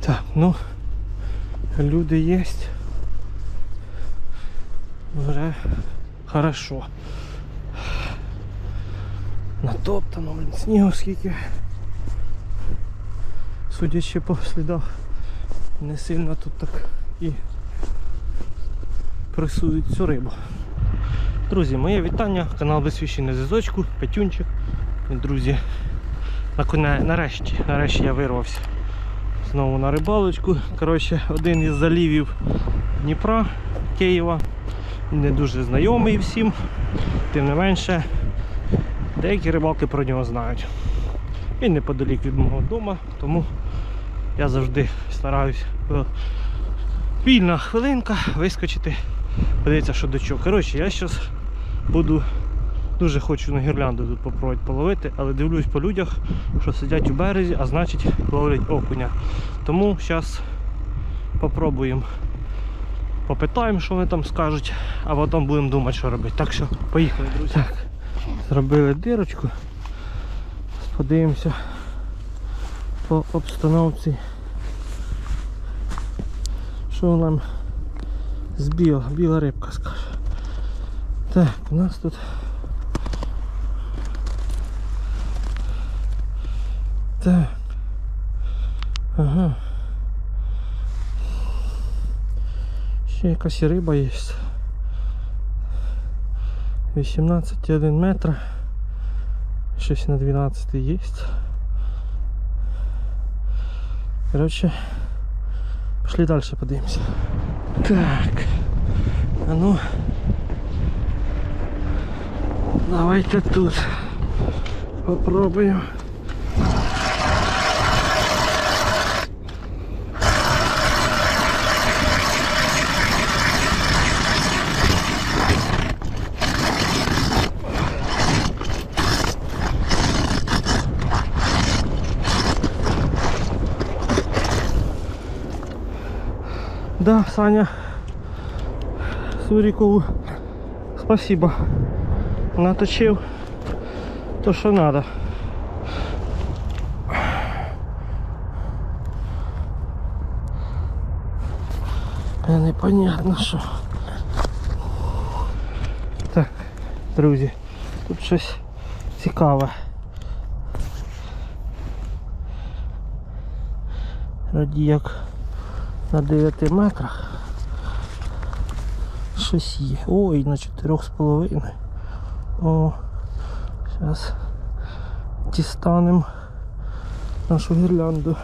Так, ну, люди є. Вже хорошо. Натоптано, блін, снігу скільки. Судячи по слідах, не сильно тут так і пресують цю рибу. Друзі, моє вітання, канал Безсвіщений зв'язочку, Петюнчик. Друзі, нарешті, нарешті я вирвався знову на рибалочку. Коротше, один із залівів Дніпра, Києва. Не дуже знайомий всім, тим не менше, деякі рибалки про нього знають. Він неподалік від мого дому, тому я завжди стараюсь вільна хвилинка вискочити, подивитися, що до чого. Коротше, я зараз буду дуже хочу на гірлянду тут попробувати половити, але дивлюсь по людях, що сидять у березі, а значить ловлять окуня. Тому зараз попробуємо. Попитаємо, що вони там скажуть, а потім будемо думати, що робити. Так що, поїхали, друзі. Так, зробили дирочку. Подивимося по обстановці. Що нам з біла, біла рибка скаже. Так, у нас тут Так. Ага. Ще якась і риба є. 18,1 метра. Щось на 12 є. Коротше, пішли далі подивимося. Так. А ну. Давайте тут попробуємо. Да, Саня Сурикову спасибо. Наточив то, що надо. Е, Непонятно що. Так, друзі, тут щось цікаве. Раді як на 9 метрах. Щось є. Ой, на 4,5. О, зараз дістанемо нашу гірлянду.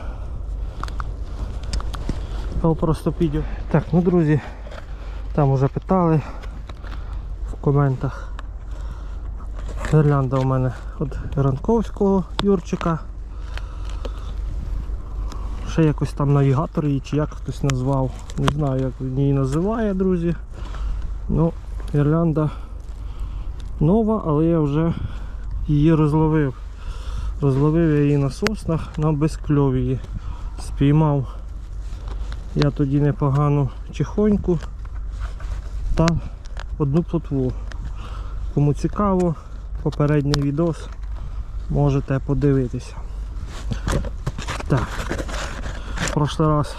Просто піду. Так, ну друзі, там уже питали в коментах. Гірлянда у мене від Ранковського Юрчика. Ще якось там навігатор її, чи як хтось назвав. Не знаю як він її називає, друзі. Ну, гірлянда нова, але я вже її розловив. Розловив я її на соснах на безкльовії. Спіймав я тоді непогану чихоньку та одну плотву. Кому цікаво, попередній відос можете подивитися. Так, прошлий раз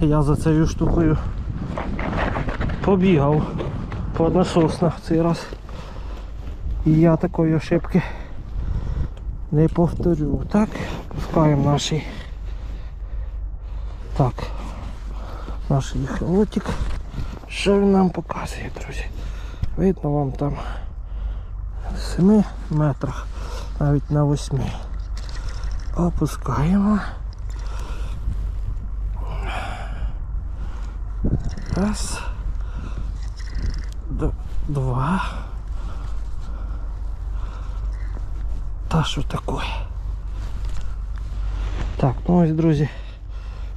я за цією штукою побігав по насоснах цей раз. І я такої ошибки не повторю. Так, пускаємо наші. Так, наш їхолотик. Що він нам показує, друзі? Видно вам там в 7 метрах, навіть на 8. Опускаємо. Раз. Два. Та що таке? Так, ну ось, друзі,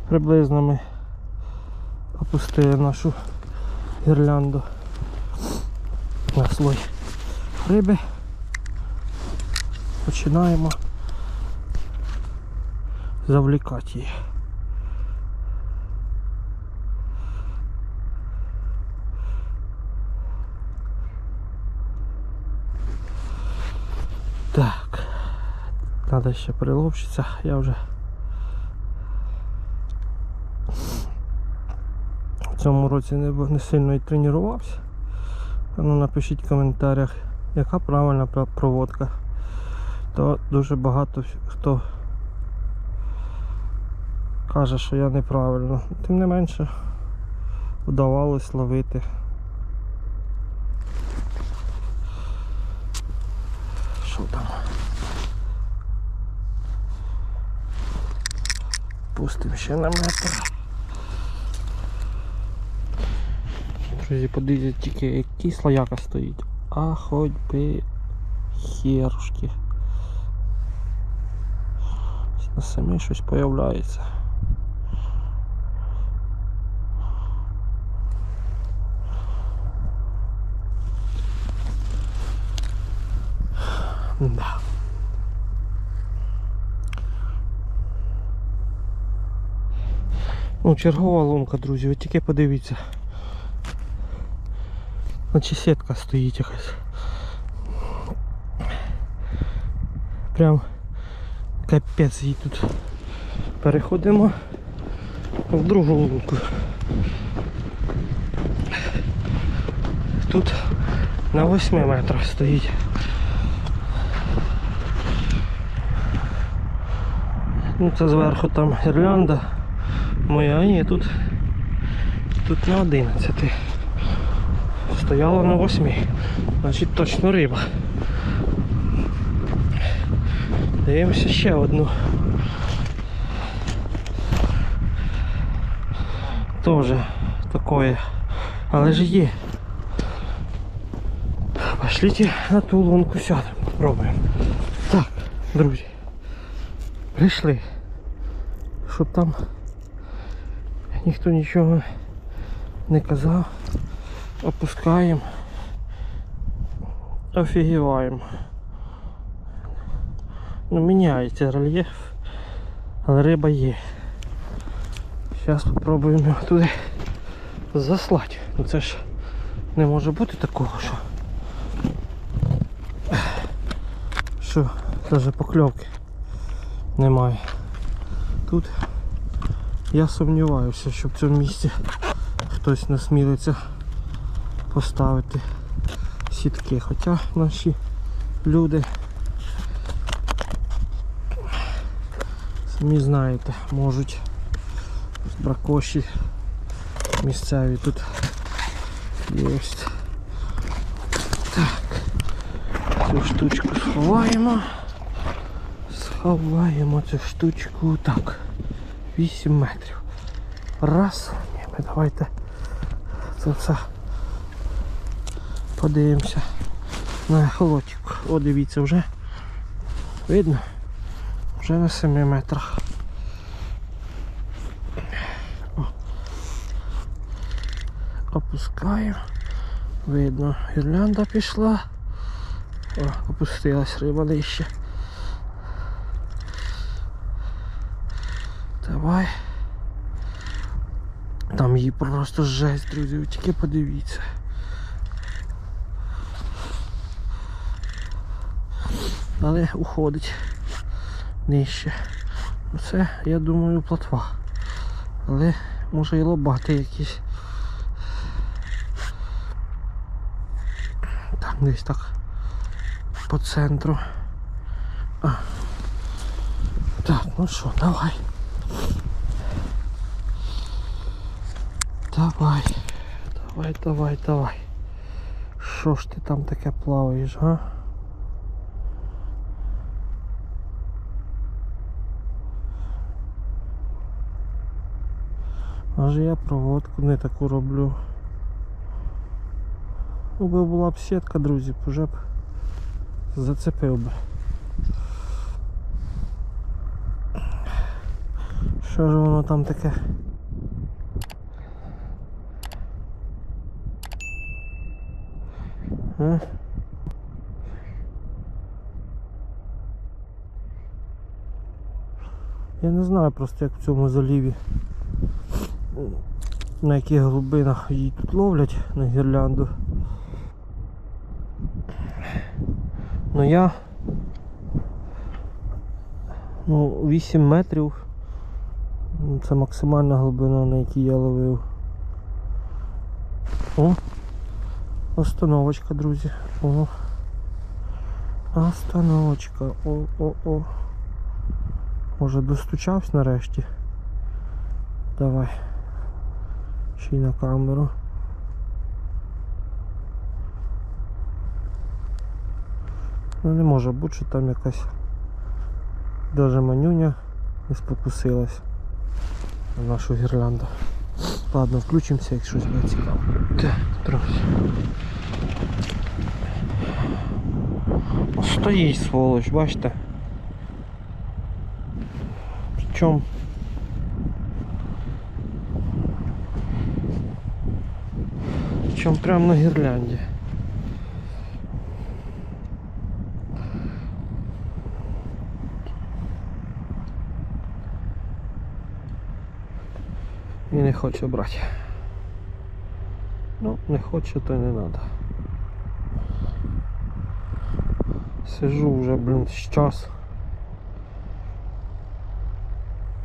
приблизно ми опустили нашу гірлянду на слой риби. Починаємо завлікати її. Так. Треба ще приловчитися, я вже в цьому році не, не сильно і тренувався. Ну, напишіть в коментарях, яка правильна проводка. То дуже багато хто каже, що я неправильно. Тим не менше вдавалось ловити. Що там? Пустимо ще на метр. Друзі, подивіться тільки який слояка стоїть. А хоч би херушки. На самі щось появляється. Да. Ну, чергова ломка, друзі, ви тільки подивіться. Наче сітка стоїть якась. Прям капець їй тут. Переходимо в другу лунку. Тут на 8 метрах стоїть. Ну це зверху там гірлянда моя, ні, тут, тут на 11. Стояла на 8. Значить точно риба. Дивимося ще одну. Тоже такое. Але ж є. Пошлите на ту лунку сядемо, попробуємо. Так, друзі. Прийшли. Щоб там ніхто нічого не казав. Опускаємо. Офігіваємо. Ну, міняється рельєф, але риба є. Зараз спробуємо його туди заслати. Ну це ж не може бути такого, що. Що навіть покльовки немає. Тут я сумніваюся, що в цьому місці хтось насмілиться поставити сітки. Хоча наші люди самі знаєте, можуть бракоші місцеві тут є. Так, цю штучку сховаємо. Сховаємо цю штучку так. 8 метрів. Раз. Ні, ми давайте це все подивимося на холодчик. О, дивіться вже. Видно? Вже на 7 метрах. О. Опускаємо. Видно, гірлянда пішла. О, опустилась риба нижче. Давай. Там її просто жесть, друзі, тільки подивіться. Але уходить нижче. Це, я думаю, плотва. Але може і лобати якісь. Так, десь так по центру. А. Так, ну що, давай. Давай. Давай, давай, давай. Що ж ти там таке плаваєш, га? Аж я проводку не таку роблю. Ну, би була б сітка, друзі, вже б зацепив би. Що ж воно там таке? А? Я не знаю просто як в цьому заліві на яких глибинах її тут ловлять на гірлянду. Ну я Ну, 8 метрів. Це максимальна глибина, на якій я ловив. О! Остановочка, друзі. О. Остановочка. О-о-о. Може достучався нарешті. Давай. Ще й на камеру. Ну не може бути, що там якась даже манюня не спокусилась на нашу гірлянду. Ладно, включимося, як щось буде цікаво. Так, друзі. Стоїть сволоч, бачите? Причому Причому прямо на гірлянді. І не хоче брати. Ну, не хоче, то не треба. Сижу вже, блін, час.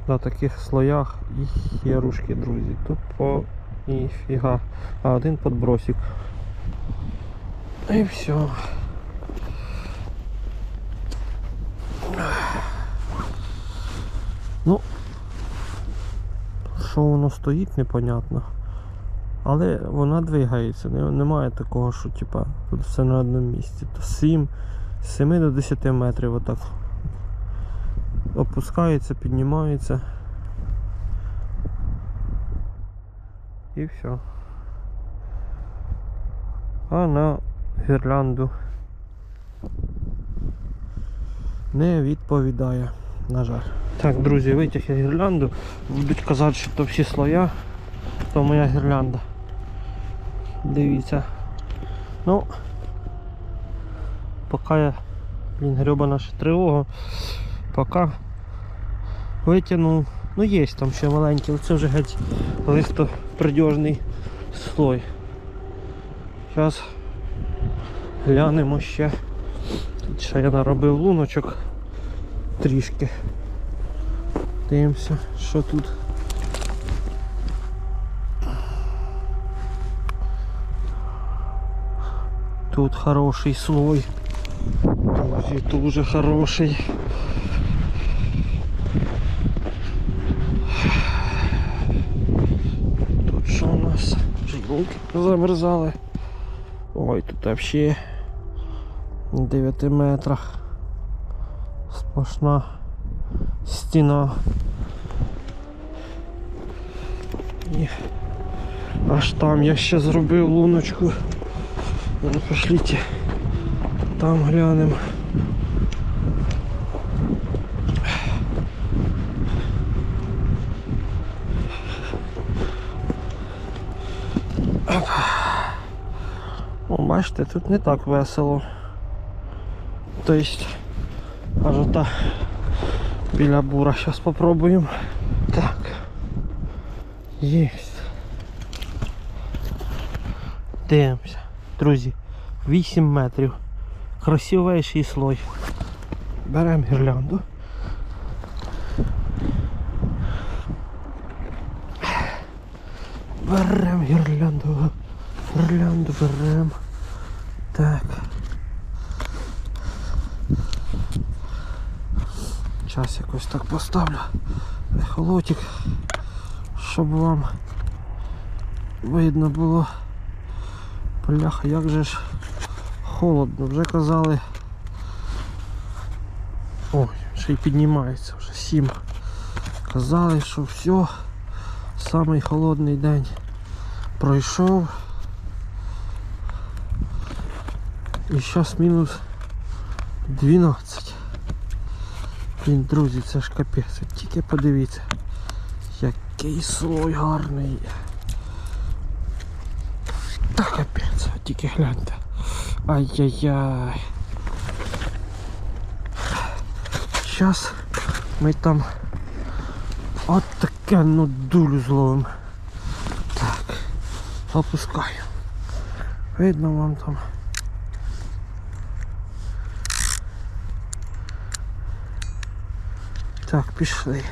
На таких слоях і херушки, друзі. Тупо ніфіга. А один подбросик. І все. Ну, що воно стоїть, непонятно. Але вона двигається. Немає такого, що типа тут все на одному місці. То 7, з 7 до 10 метрів отак. Опускається, піднімається. І все. А на гірлянду не відповідає, на жаль. Так, друзі, витяг я гірлянду. Будуть казати, що то всі слоя, то моя гірлянда. Дивіться. Ну поки я, блін, гребана ще тривога, поки витягнув. Ну є там ще маленький, але це вже геть листопридьожний слой. Зараз глянемо ще. Тут ще я наробив луночок трішки. Дивимося, що тут. Тут хороший слой. Друзі, дуже хороший. Тут що у нас? Жінки замерзали. Ой, тут вообще 9 метрах. Сплошна стіна. І аж там я ще зробив луночку. Ну, пошліть. Там глянемо. О, бачите, тут не так весело. Тобто, аж ота біля бура. Зараз попробуємо. Так. Єсть. Дивимося. Друзі, 8 метрів. Красивейший слой. Беремо гірлянду. Беремо гірлянду. Гірлянду беремо. Так. Зараз якось так поставлю. Ехолотик, щоб вам видно було. Бляха, як же ж холодно, вже казали. Ой, ще й піднімається вже 7. Казали, що все, самий холодний день пройшов. І зараз мінус 12. Блін, друзі, це ж капець. Тільки подивіться, який слой гарний. Та капець, тільки гляньте. Ай-яй-яй. Зараз ми там от таке ну дулю зловимо. Так, опускаю. Видно вам там. Так, пішли.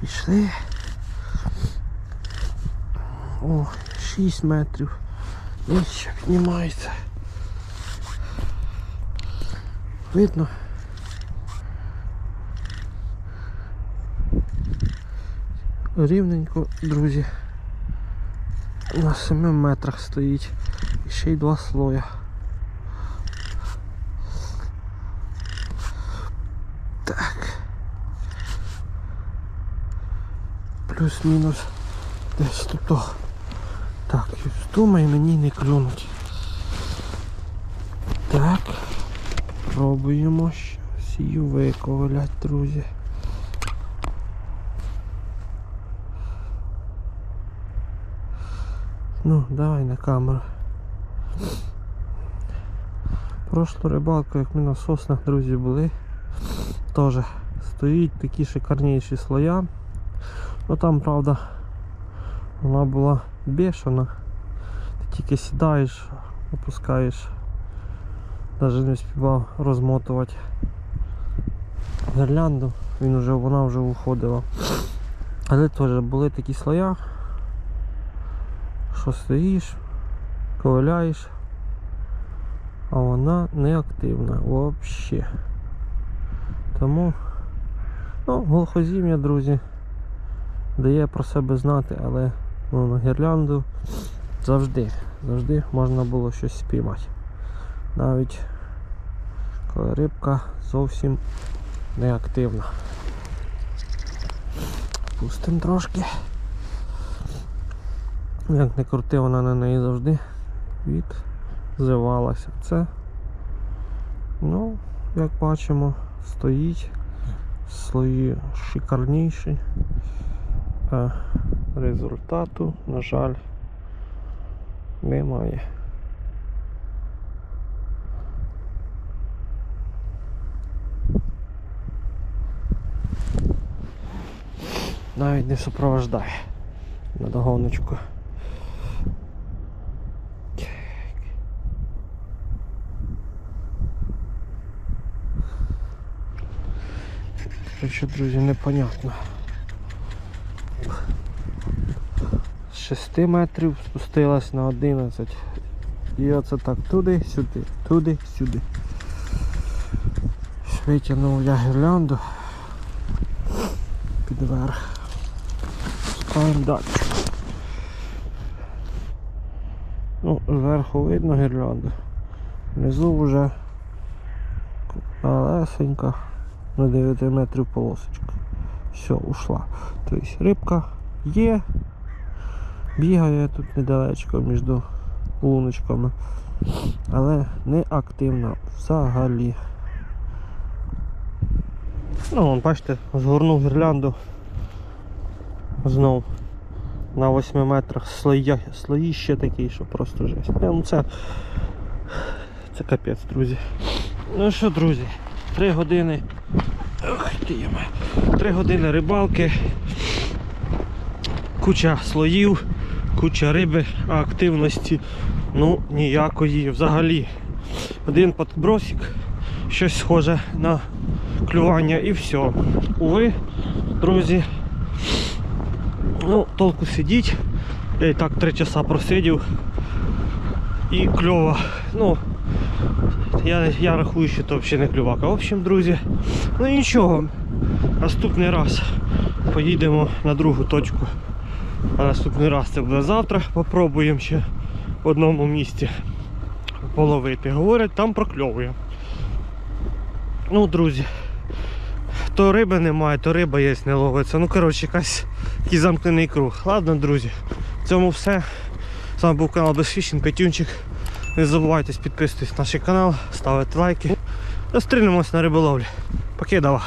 Пішли. О, 6 метрів. І ще піднімається. Видно. Рівненько, друзі. На 7 метрах стоїть. І ще й два слоя. Так. Плюс-мінус десь тут. Так, думай мені не клюнуть. Так. Пробуємо щось виковалять, друзі. Ну, давай на камеру. Прошлу рибалку, як ми на соснах, друзі, були, теж стоїть такі шикарніші слоя. Ну там, правда, вона була бешена. Ти тільки сідаєш, опускаєш, навіть не співав розмотувати гірлянду, він вже, вона вже уходила. Але теж були такі слоя, що стоїш, ковиляєш, а вона не активна взагалі. Тому ну, глухозім'я, друзі, дає про себе знати, але ну, на гірлянду завжди, завжди можна було щось спіймати. Навіть коли рибка зовсім не активна. Пустимо трошки. Як не крути, вона на неї завжди відзивалася. Це, ну, як бачимо, стоїть слої шикарніші. А результату, на жаль, немає. Навіть не супровождає на догоночку. Що, друзі, непонятно. 6 метрів спустилась на 11. І оце так туди, сюди, туди, сюди. Витягнув я гірлянду під верх. Спаємо далі. Ну, зверху видно гірлянду. Внизу вже малесенька на 9 метрів полосочка. Все, ушла. Тобто рибка є, бігає тут недалечко між луночками, але не активна взагалі. Ну, вон, бачите, згорнув гірлянду знов на 8 метрах слої, ще такі, що просто жесть. Не, Ну це, це капець, друзі. Ну що, друзі, 3 години. Ох. 3 години рибалки. Куча слоїв, куча риби, а активності ну ніякої взагалі. Один подбросик, щось схоже на клювання і все. Уви, друзі. Ну, толку сидіть. Я і так 3 часа просидів. І кльово. Ну, я, я рахую, що це взагалі не клювака. В общем, друзі, ну нічого. Наступний раз поїдемо на другу точку. А наступний раз це буде завтра. Попробуємо ще в одному місці половити. Говорять, там прокльовує. Ну, друзі, то риби немає, то риба є, не ловиться. Ну, коротше, якась якийсь замкнений круг. Ладно, друзі, в цьому все. З вами був канал Безфішінг, Петюнчик. Не забувайте підписуватись на наш канал, ставити лайки. Зустрінемось на риболовлі. Покидава.